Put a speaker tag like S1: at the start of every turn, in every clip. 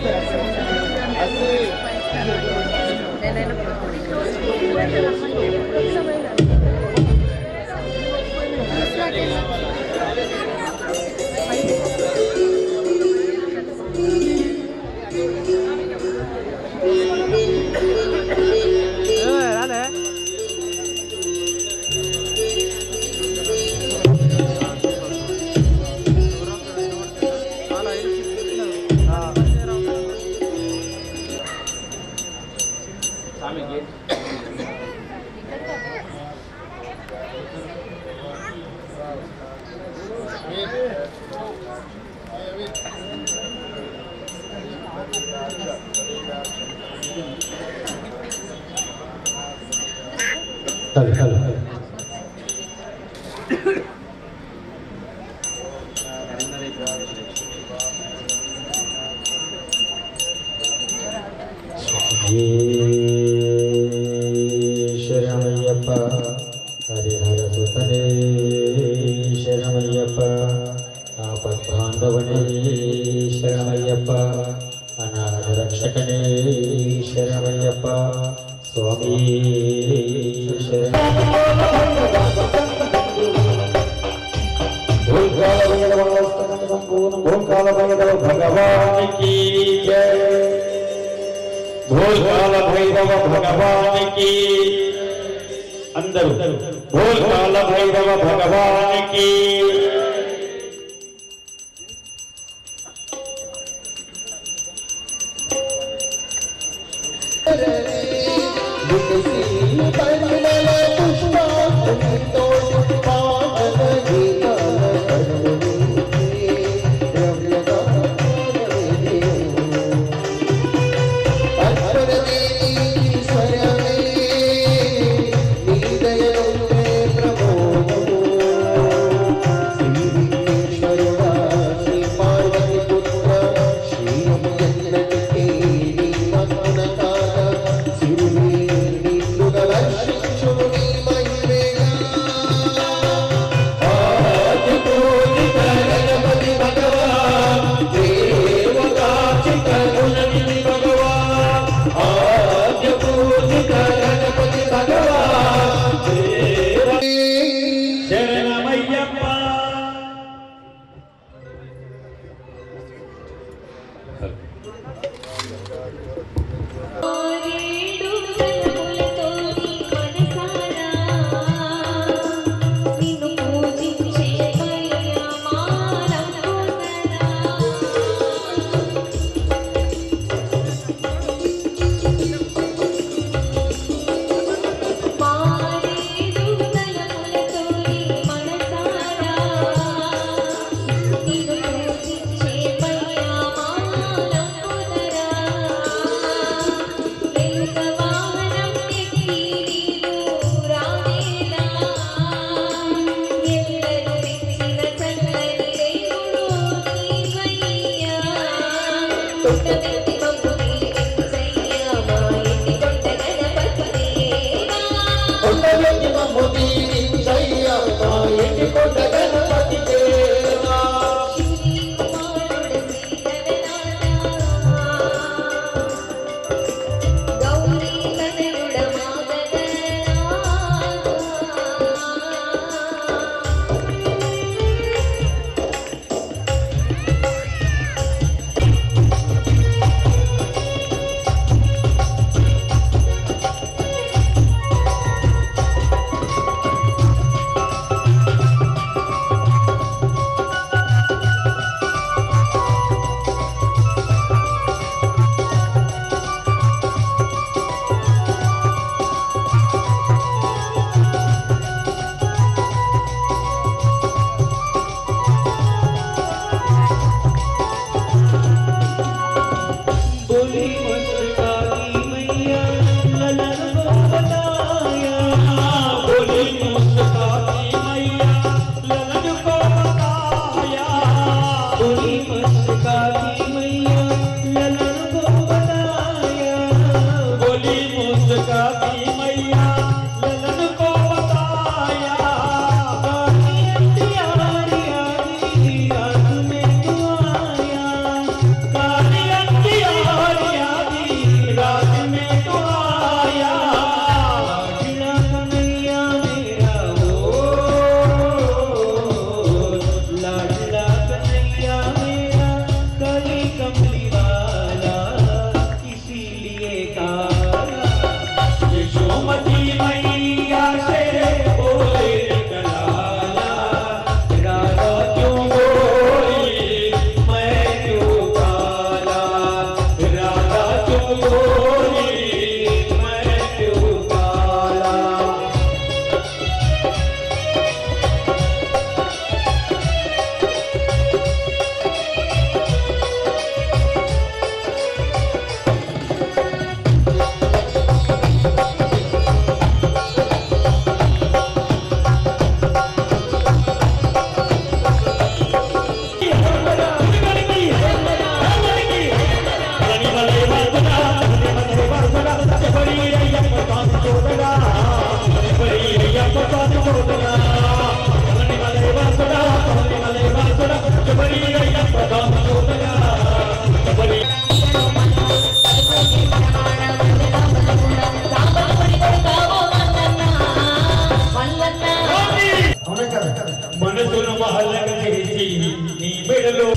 S1: Thank you. Yeah. Bye bye. ಮಾಡ್ತಾರೆ మనసును మహలకు నీ బిడలో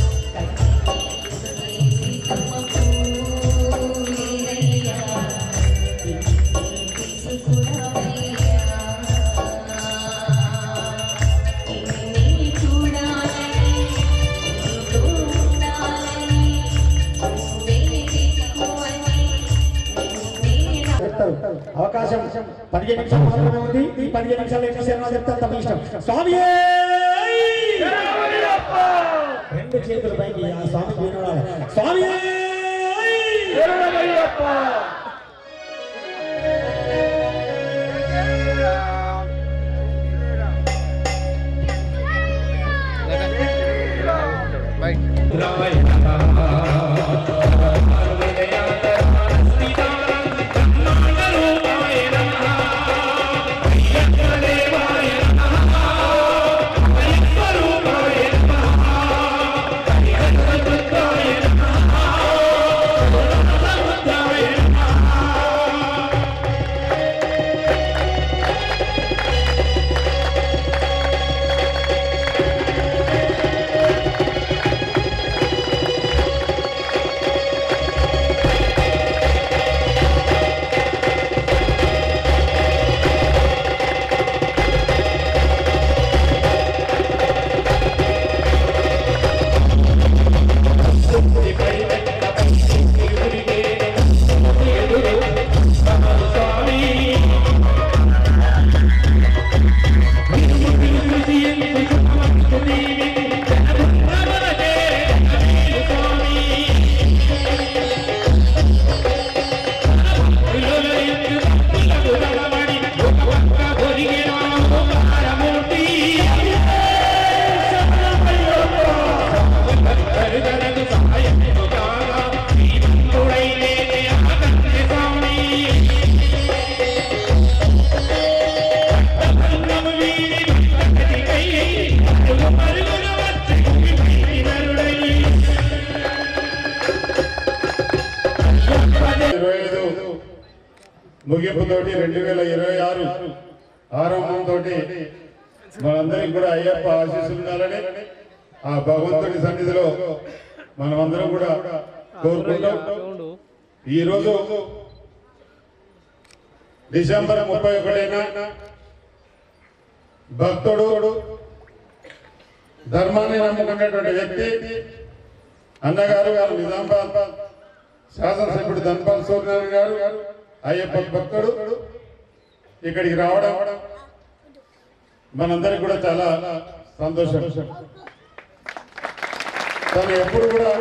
S2: అవకాశం పదిహేను నిమిషాలు పదిహేను నిమిషాలు చెప్తాను తమ ఇష్టం. స్వామి రెండు చేతులు పైకి ఆ స్వామికి వినవాలి స్వామి
S3: ఇరవై ఈ రోజు డిసెంబర్ ముప్పై ఒకటైన భక్తుడు ధర్మాన్ని నమ్ముకున్నటువంటి వ్యక్తి అన్నగారు గారు నిజామాబాద్ శాసనసభ్యుడు ధన్పాల్ సూర్యనారాయణ గారు అయ్యప్ప భక్తుడు ఇక్కడికి రావడం మనందరికి కూడా చాలా సంతోషం. తను ఎప్పుడు కూడా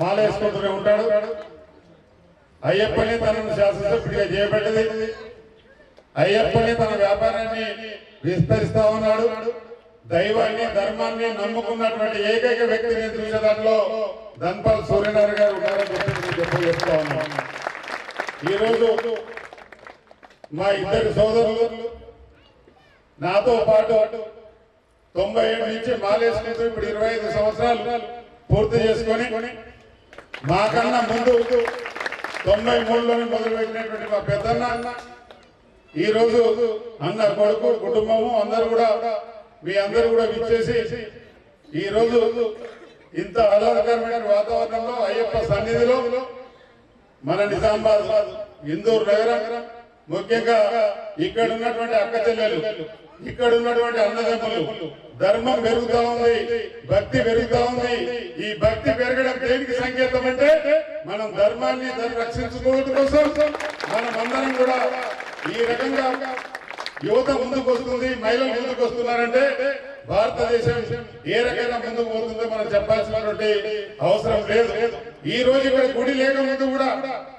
S3: మాలేసుకుంటూనే ఉంటాడు. అయ్యప్పని తనను శాసనసభ్యుడిగా చేయబడ్డది. అయ్యప్పని తన వ్యాపారాన్ని విస్తరిస్తా ఉన్నాడు. దైవాన్ని ధర్మాన్ని నమ్ముకున్నటువంటి ఏకైక వ్యక్తి నేను దాంట్లో ధన్పాల్ సూర్యనారాయణ గారు ఉన్నారని చెప్తా ఉన్నాను ఈరోజు మా ఇద్దరు సోదరులు నాతో పాటు తొంభై ఏడు నుంచి మాలేసుకుంటూ ఇప్పుడు ఇరవై ఐదు సంవత్సరాలు పూర్తి చేసుకొని మాకన్నా ముందు తొంభై మూడులోనే మొదలుపెట్టినటువంటి మా పెద్దన్న ఈ రోజు అన్న కొడుకు కుటుంబము అందరు కూడా మీ అందరూ కూడా విచ్చేసి ఈ రోజు ఇంత ఆహ్లాదకరమైన వాతావరణంలో అయ్యప్ప సన్నిధిలో మన నిజామాబాద్ ఇందూరు నగరం ముఖ్యంగా ఇక్కడ ఉన్నటువంటి అక్క చెల్లెలు ఇక్కడ ఉన్నటువంటి అన్నదమ్ములు ధర్మం పెరుగుతా ఉంది భక్తి పెరుగుతా ఉంది. ఈ భక్తి పెరగడం దేనికి సంకేతం అంటే మనం ధర్మాన్ని దాన్ని రక్షించుకోవడం కోసం మనం అందరం కూడా ఈ రకంగా యువత ముందుకు వస్తుంది మహిళలు ముందుకు వస్తున్నారంటే భారతదేశం ఏ రకంగా ముందుకు పోతుందో మనం చెప్పాల్సినటువంటి అవసరం లేదు. ఈ రోజు ఇక్కడ గుడి లేకముందు కూడా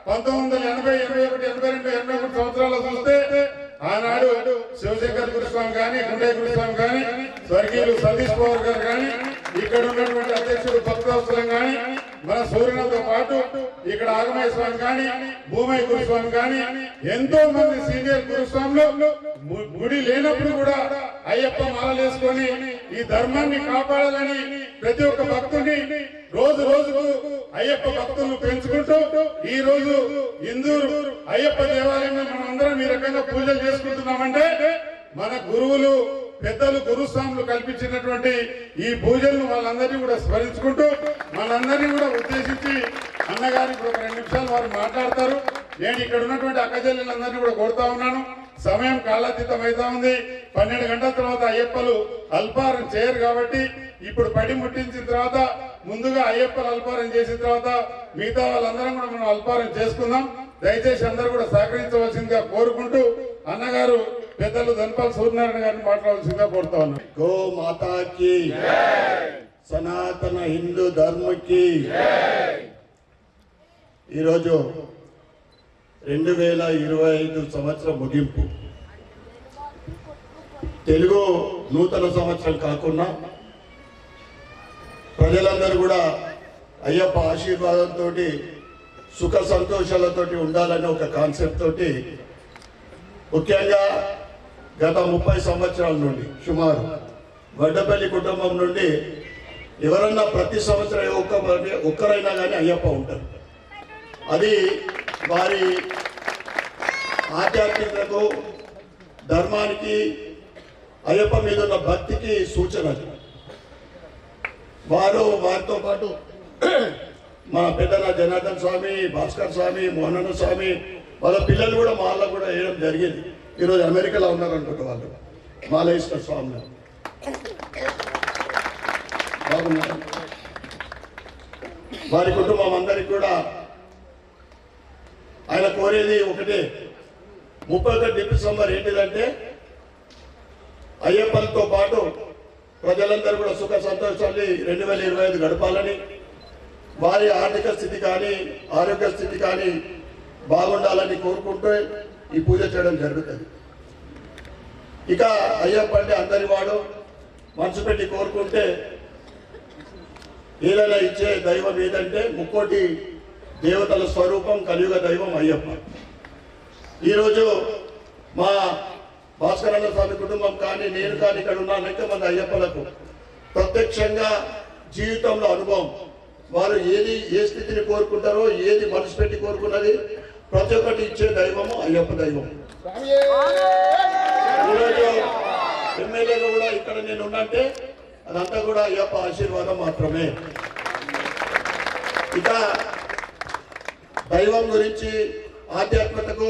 S3: పంతొమ్మిది వందల ఎనభై ఎనభై ఒకటి ఎనభై రెండు ఎనభై మూడు సంవత్సరాలు చూస్తే ఆనాడు శివశంకర్ గురుస్వామి కానీ గుండయ్య గురుస్వామి కానీ స్వర్గీయులు సతీష్ పవర్ గారు కానీ ఇక్కడ ఉన్నటువంటి అధ్యక్షుడు భక్తవత్సలం కానీ మన సూర్యులతో పాటు ఇక్కడ ఆగమయ స్వామి కానీ భూమయ్య గురుస్వామి కానీ ఎంతో మంది సీనియర్ గురుస్వాములు ము- గుడి లేనప్పుడు కూడా అయ్యప్ప మాలలేసుకొని ఈ ధర్మాన్ని కాపాడాలని ప్రతి ఒక్క భక్తుని రోజు రోజుకు అయ్యప్ప భక్తులను పెంచుకుంటూ ఈ రోజు ఇందూరు అయ్యప్ప దేవాలయంలో మనం అందరం ఈ రకంగా పూజలు చేసుకుంటున్నామంటే మన గురువులు పెద్దలు గురుస్వాములు కల్పించినటువంటి ఈ పూజలను వాళ్ళందరినీ కూడా స్మరించుకుంటూ మనందరినీ కూడా ఉద్దేశించి అన్నగారు ఇప్పుడు ఒక రెండు నిమిషాలు వారు మాట్లాడతారు. నేను ఇక్కడ ఉన్నటువంటి అక్కజల్లందరినీ కూడా కోరుతా ఉన్నాను. సమయం కాలాతీతం అవుతా ఉంది. పన్నెండు గంటల తర్వాత అయ్యప్పలు అల్పారం చేయరు కాబట్టి ఇప్పుడు పడి ముట్టించిన తర్వాత ముందుగా అయ్యప్పలు అల్పారం చేసిన తర్వాత మిగతా వాళ్ళందరం కూడా మనం అల్పారం చేసుకుందాం. దయచేసి అందరూ కూడా సహకరించవలసిందిగా కోరుకుంటూ అన్నగారు పెద్దలు ధనపాల సూర్యనారాయణ గారిని మాట్లాడాల్సిందిగా కోరుతా
S4: ఉన్నా గో మాతాకి. సనాతన హిందూ ధర్మకి. ఈరోజు రెండు వేల ఇరవై ఐదు సంవత్సరం ముగింపు. తెలుగు నూతన సంవత్సరం కాకుండా ప్రజలందరూ కూడా అయ్యప్ప ఆశీర్వాదంతో సుఖ సంతోషాలతోటి ఉండాలనే ఒక కాన్సెప్ట్ తోటి ముఖ్యంగా గత ముప్పై సంవత్సరాల నుండి సుమారు వడ్డపల్లి కుటుంబం నుండి ఎవరన్నా ప్రతి సంవత్సరం ఒక్క ఒక్కరైనా కానీ అయ్యప్ప ఉంటారు. అది వారి ఆధ్యాత్మికతకు ధర్మానికి అయ్యప్ప మీద ఉన్న భక్తికి సూచన వారు వారితో పాటు మన పెద్దల జనార్దన్ స్వామి భాస్కర్ స్వామి మోహనన్న స్వామి వాళ్ళ పిల్లలు కూడా మాల్లో కూడా వేయడం జరిగింది. ఈరోజు అమెరికాలో ఉన్నారు వాళ్ళు. మాలేశ్వర స్వామి. బాగున్నారు? వారి కుటుంబం అందరికి కూడా ఆయన కోరేది ఒకటే. ముప్పై ఒకటి డిసెంబర్ ఏంటిదంటే అయ్యప్పలతో పాటు ప్రజలందరూ కూడా సుఖ సంతోషాన్ని రెండు వేల ఇరవై ఐదు గడపాలని వారి ఆర్థిక స్థితి కానీ ఆరోగ్య స్థితి కానీ బాగుండాలని కోరుకుంటూ ఈ పూజ చేయడం జరుగుతుంది. ఇక అయ్యప్ప అంటే అందరి వాడు మనసు పెట్టి కోరుకుంటే ఏదైనా ఇచ్చే దైవం ఏదంటే ముక్కోటి దేవతల స్వరూపం కలియుగ దైవం అయ్యప్ప. ఈరోజు మా భాస్కరన్న స్వామి కుటుంబం కానీ నేను కానీ ఇక్కడ ఉన్న అనేక మంది అయ్యప్పలకు ప్రత్యక్షంగా జీవితంలో అనుభవం. వారు ఏది ఏ స్థితిని కోరుకుంటారో ఏది మనసు పెట్టి కోరుకున్నది ప్రతి ఒక్కటి ఇచ్చే దైవము అయ్యప్ప దైవం. ఈరోజు ఎమ్మెల్యేగా కూడా ఇక్కడ నేను ఉన్నంటే అదంతా కూడా అయ్యప్ప ఆశీర్వాదం మాత్రమే. ఇక దైవం గురించి ఆధ్యాత్మికతకు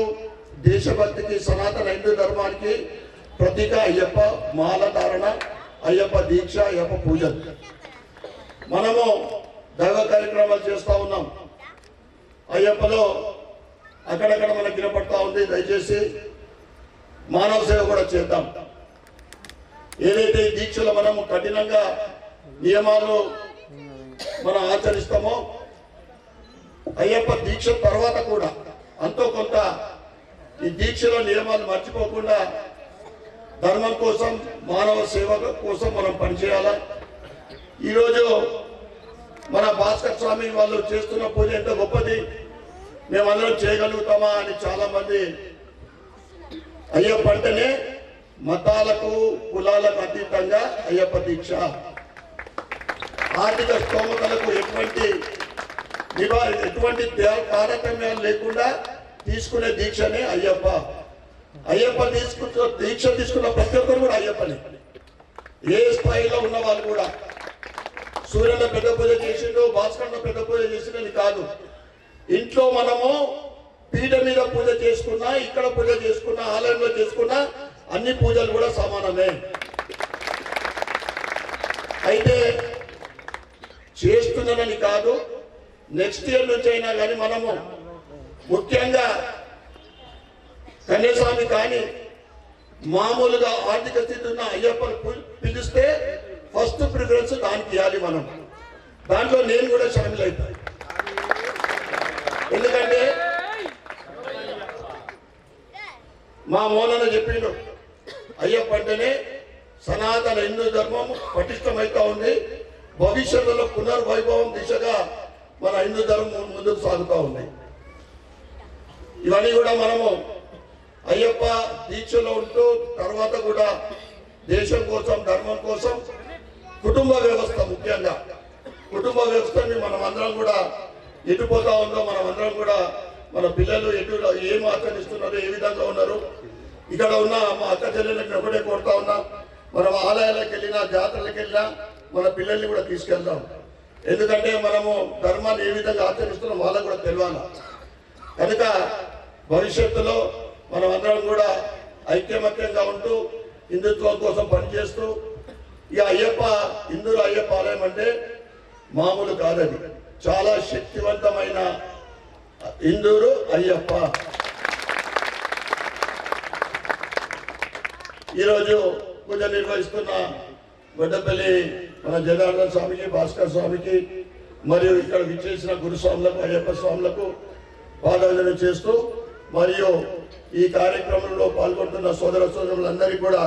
S4: దేశభక్తికి సనాతన హిందూ ధర్మానికి ప్రతీక అయ్యప్ప మాల ధారణ అయ్యప్ప దీక్ష అయ్యప్ప పూజలు మనము దైవ కార్యక్రమాలు చేస్తూ ఉన్నాం. అయ్యప్పలో అక్కడక్కడ మనకి వినపడతా ఉంది. దయచేసి మానవ సేవ కూడా చేద్దాం. ఏదైతే ఈ దీక్షలో మనము కఠినంగా నియమాలు మనం ఆచరిస్తామో అయ్యప్ప దీక్ష తర్వాత కూడా అంతో కొంత ఈ దీక్షలో నియమాలు మర్చిపోకుండా ధర్మం కోసం మానవ సేవ కోసం మనం పనిచేయాలా? ఈరోజు మన భాస్కర్ స్వామి వాళ్ళు చేస్తున్న పూజ ఎంత గొప్పది. మేమందరం చేయగలుగుతామా అని చాలా మంది అయ్యప్ప అంటేనే మతాలకు కులాలకు అతీతంగా అయ్యప్ప దీక్ష. ఆర్థిక స్తోమతలకు ఎటువంటి నివారణ ఎటువంటి తారతమ్యాలు లేకుండా తీసుకునే దీక్షనే అయ్యప్ప. అయ్యప్ప తీసుకున్న దీక్ష తీసుకున్న ప్రతి ఒక్కరు కూడా అయ్యప్పని. ఏ స్థాయిలో ఉన్న వాళ్ళు కూడా. సూర్యుల పెద్ద పూజ చేసిండు భాస్కర్ల పెద్ద పూజ చేసిండని కాదు. ఇంట్లో మనము పీఠ మీద పూజ చేసుకున్నా ఇక్కడ పూజ చేసుకున్నా ఆలయంలో చేసుకున్నా అన్ని పూజలు కూడా సమానమే. అయితే చేస్తున్నానని కాదు నెక్స్ట్ ఇయర్ నుంచి అయినా కానీ మనము ముఖ్యంగా కన్యాస్వామి కానీ మామూలుగా ఆర్థిక స్థితి ఉన్న అయ్యప్పను పిలిస్తే ఫస్ట్ ప్రిఫరెన్స్ దానికి ఇవ్వాలి మనం. దాంట్లో నేను కూడా షామిల్ అవుతాను. ఎందుకంటే మా మౌలన చెప్పిండు అయ్యప్ప అంటేనే సనాతన హిందూ ధర్మం పటిష్టమైతా ఉంది భవిష్యత్తులో పునర్వైభవం దిశగా మన హిందూ ధర్మం ముందుకు సాగుతూ ఉంది. ఇవన్నీ కూడా మనము అయ్యప్ప దీక్షలో ఉంటూ తర్వాత కూడా దేశం కోసం ధర్మం కోసం కుటుంబ వ్యవస్థ ముఖ్యంగా కుటుంబ వ్యవస్థని మనం అందరం కూడా ఎటుపోతా ఉందో మనం అందరం కూడా మన పిల్లలు ఎటు ఏం ఆచరిస్తున్నారు ఏ విధంగా ఉన్నారు ఇక్కడ ఉన్న మా అక్క చెల్లెళ్ళకి ఒకటే కోరుతా ఉన్నా. మనం ఆలయాలకు వెళ్ళినా జాతరలకు వెళ్ళినా మన పిల్లల్ని కూడా తీసుకెళ్దాం. ఎందుకంటే మనము ధర్మాన్ని ఏ విధంగా ఆచరిస్తున్నాం వాళ్ళకు కూడా తెలియాలి? కనుక భవిష్యత్తులో మనం అందరం కూడా ఐక్యమత్యంగా ఉంటూ హిందుత్వం కోసం పనిచేస్తూ ఇక అయ్యప్ప హిందువుల అయ్యప్ప ఆలయం అంటే మామూలు కాదది. చాలా శక్తివంతమైన ఇందూరు అయ్యప్ప. ఈరోజు పూజ నిర్వహిస్తున్న గొడ్డపల్లి మన జనార్దన స్వామికి భాస్కర్ స్వామికి మరియు ఇక్కడ విచ్చేసిన గురుస్వాములకు అయ్యప్ప స్వాములకు పాదవందనం చేస్తూ మరియు ఈ కార్యక్రమంలో పాల్గొంటున్న సోదర సోదరులందరికీ కూడా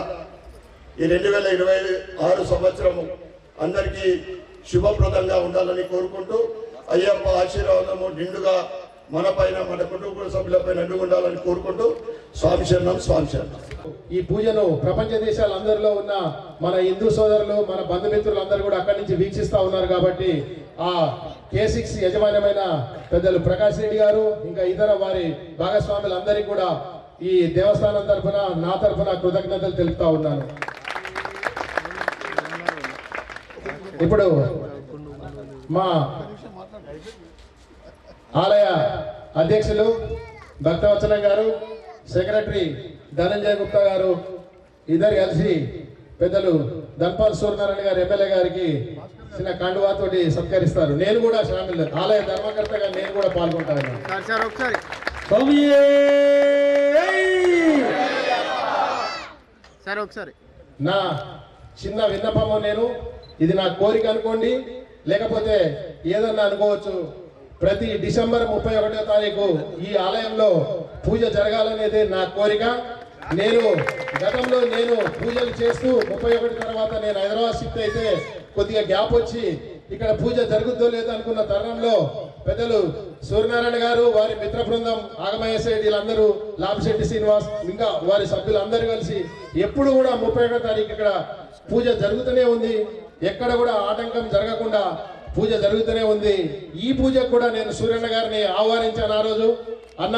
S4: ఈ రెండు వేల ఇరవై ఆరు సంవత్సరము అందరికీ శుభప్రదంగా ఉండాలని కోరుకుంటూ అయ్యప్ప ఆశీర్వాదము నిండుగా మన పైన మన కుటుంబ సభ్యులపైన నిండుగా ఉండాలని కోరుకుంటూ స్వామి శరణం స్వామి శరణం.
S5: ఈ పూజను ప్రపంచ దేశాలందరిలో ఉన్న మన హిందూ సోదరులు మన బంధుమిత్రులు అందరూ కూడా అక్కడి నుంచి వీక్షిస్తూ ఉన్నారు కాబట్టి ఆ కే సిక్స్ యజమాన్యమైన పెద్దలు ప్రకాష్ రెడ్డి గారు ఇంకా ఇతర వారి భాగస్వాములందరికీ కూడా ఈ దేవస్థానం తరఫున నా తరఫున కృతజ్ఞతలు తెలుపుతా ఉన్నాను. ఇప్పుడు మా ఆలయ అధ్యక్షులు భక్తవత్సలం గారు సెక్రటరీ ధనంజయ గుప్తా గారు ఇద్దరు కలిసి పెద్దలు ధన్పాల్ సూర్యనారాయణ గారు ఎమ్మెల్యే గారికి చిన్న కండువాతోటి సత్కరిస్తారు. నేను కూడా షామిల్ ఆలయ ధర్మకర్తగా నేను కూడా పాల్గొంటాను.
S6: సరే ఒకసారి.
S5: నా చిన్న విన్నపము నేను ఇది నా కోరిక అనుకోండి లేకపోతే ఏదన్నా అనుకోవచ్చు ప్రతి డిసెంబర్ ముప్పై ఒకటో తారీఖు ఈ ఆలయంలో పూజ జరగాలనేది నా కోరిక. నేను గతంలో నేను పూజలు చేస్తూ ముప్పై ఒకటి తర్వాత నేను హైదరాబాద్ షిఫ్ట్ అయితే కొద్దిగా గ్యాప్ వచ్చి ఇక్కడ పూజ జరుగుద్దో లేదో అనుకున్న తరుణంలో పెద్దలు సూర్యనారాయణ గారు వారి మిత్ర బృందం ఆగమయ్య వీళ్ళందరూ లాభశెట్టి శ్రీనివాస్ ఇంకా వారి సభ్యులందరూ కలిసి ఎప్పుడు కూడా ముప్పై ఒకటో తారీఖు ఇక్కడ పూజ జరుగుతూనే ఉంది. ఎక్కడ కూడా ఆటంకం జరగకుండా పూజ జరుగుతూనే ఉంది. ఈ పూజ కూడా నేను సూర్యన్న గారిని ఆహ్వానించాను ఆ రోజు. అన్న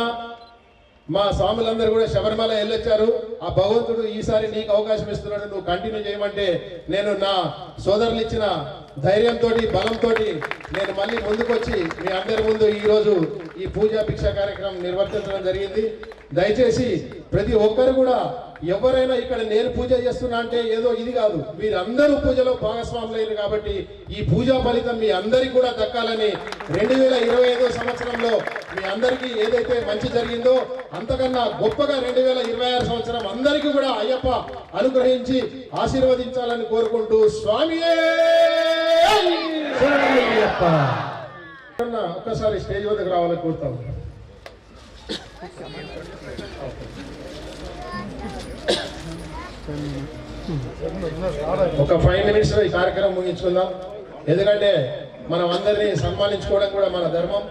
S5: మా స్వాములందరూ కూడా శబరిమల వెళ్ళొచ్చారు. ఆ భగవంతుడు ఈసారి నీకు అవకాశం ఇస్తున్నాడు. నువ్వు కంటిన్యూ చేయమంటే నేను నా సోదరులు ఇచ్చిన ధైర్యంతో బలంతో నేను మళ్ళీ ముందుకొచ్చి మీ అందరి ముందు ఈరోజు ఈ పూజా భిక్ష కార్యక్రమం నిర్వర్తించడం జరిగింది. దయచేసి ప్రతి ఒక్కరు కూడా ఎవరైనా ఇక్కడ నేను పూజ చేస్తున్నా అంటే ఏదో ఇది కాదు. మీరందరూ పూజలో భాగస్వాములైన కాబట్టి ఈ పూజా ఫలితం మీ అందరికీ కూడా దక్కాలని రెండు వేల ఇరవై సంవత్సరంలో మీ అందరికీ ఏదైతే మంచి జరిగిందో అంతకన్నా గొప్పగా రెండు వేల ఇరవై ఆరు సంవత్సరం అందరికీ కూడా అయ్యప్ప అనుగ్రహించి ఆశీర్వదించాలని కోరుకుంటూ
S7: శరణమయ్యప్ప
S5: ఒక్కసారి స్టేజ్ వద్దకు రావాలని కోరుతాం ఒక ఫైవ్ మినిట్స్ ఈ కార్యక్రమం ముగించుకుందాం. ఎందుకంటే మనం అందరినీ సన్మానించుకోవడం కూడా మన ధర్మం.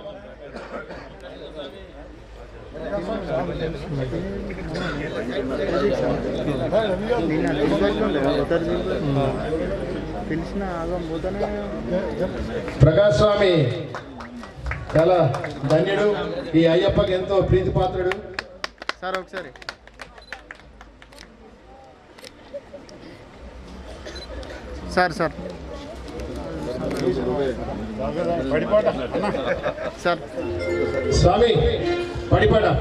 S6: ఆగం పోతానే
S5: ప్రకాష్ స్వామి చాలా ధన్యుడు. ఈ అయ్యప్పకి ఎంతో ప్రీతిపాత్రుడు.
S6: సార్ ఒకసారి. Sir sir sir.
S5: స్వామి
S7: படிப்பாடா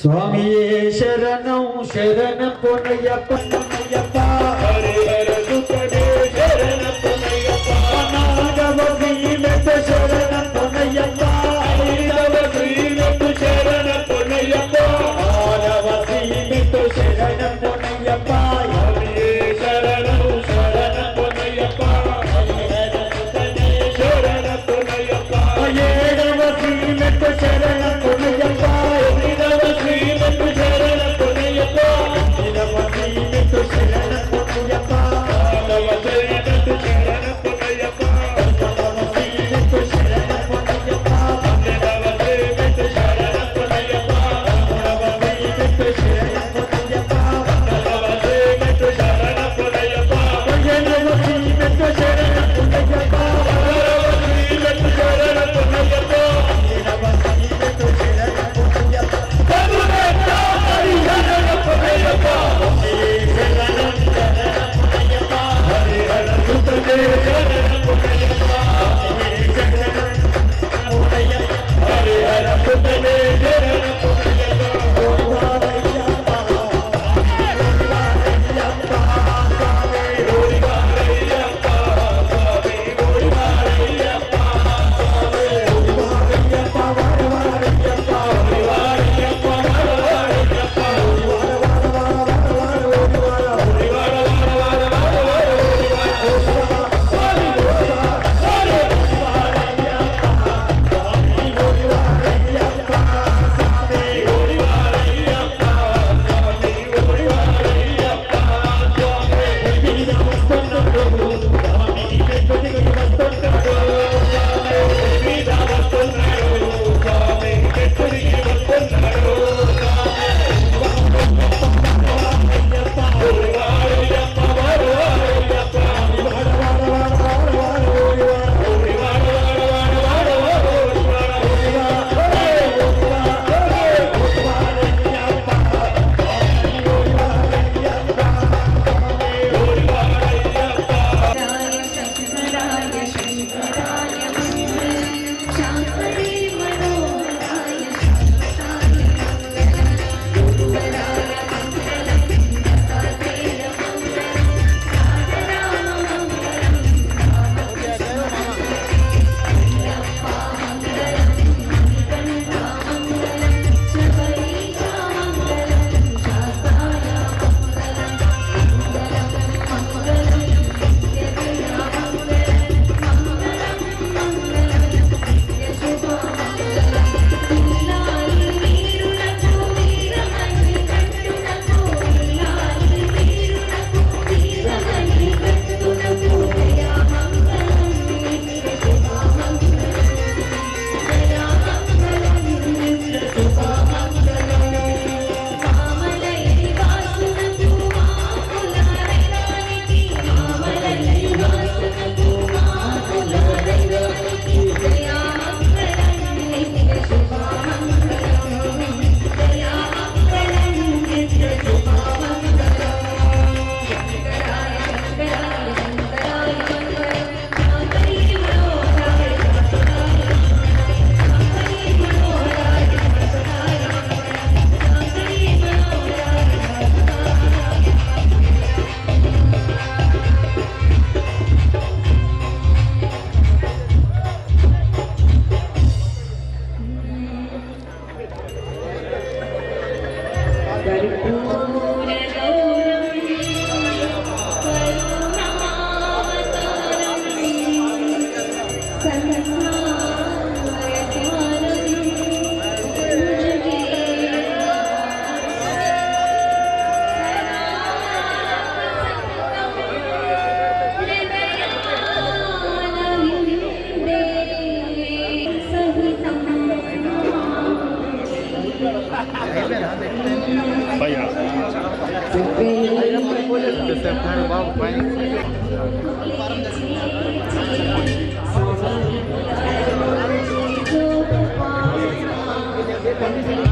S7: சுவாமியே சரணம் சரணம் Ponnaiyappan
S6: Ponnaiyappan. Vaya. Thank
S1: you.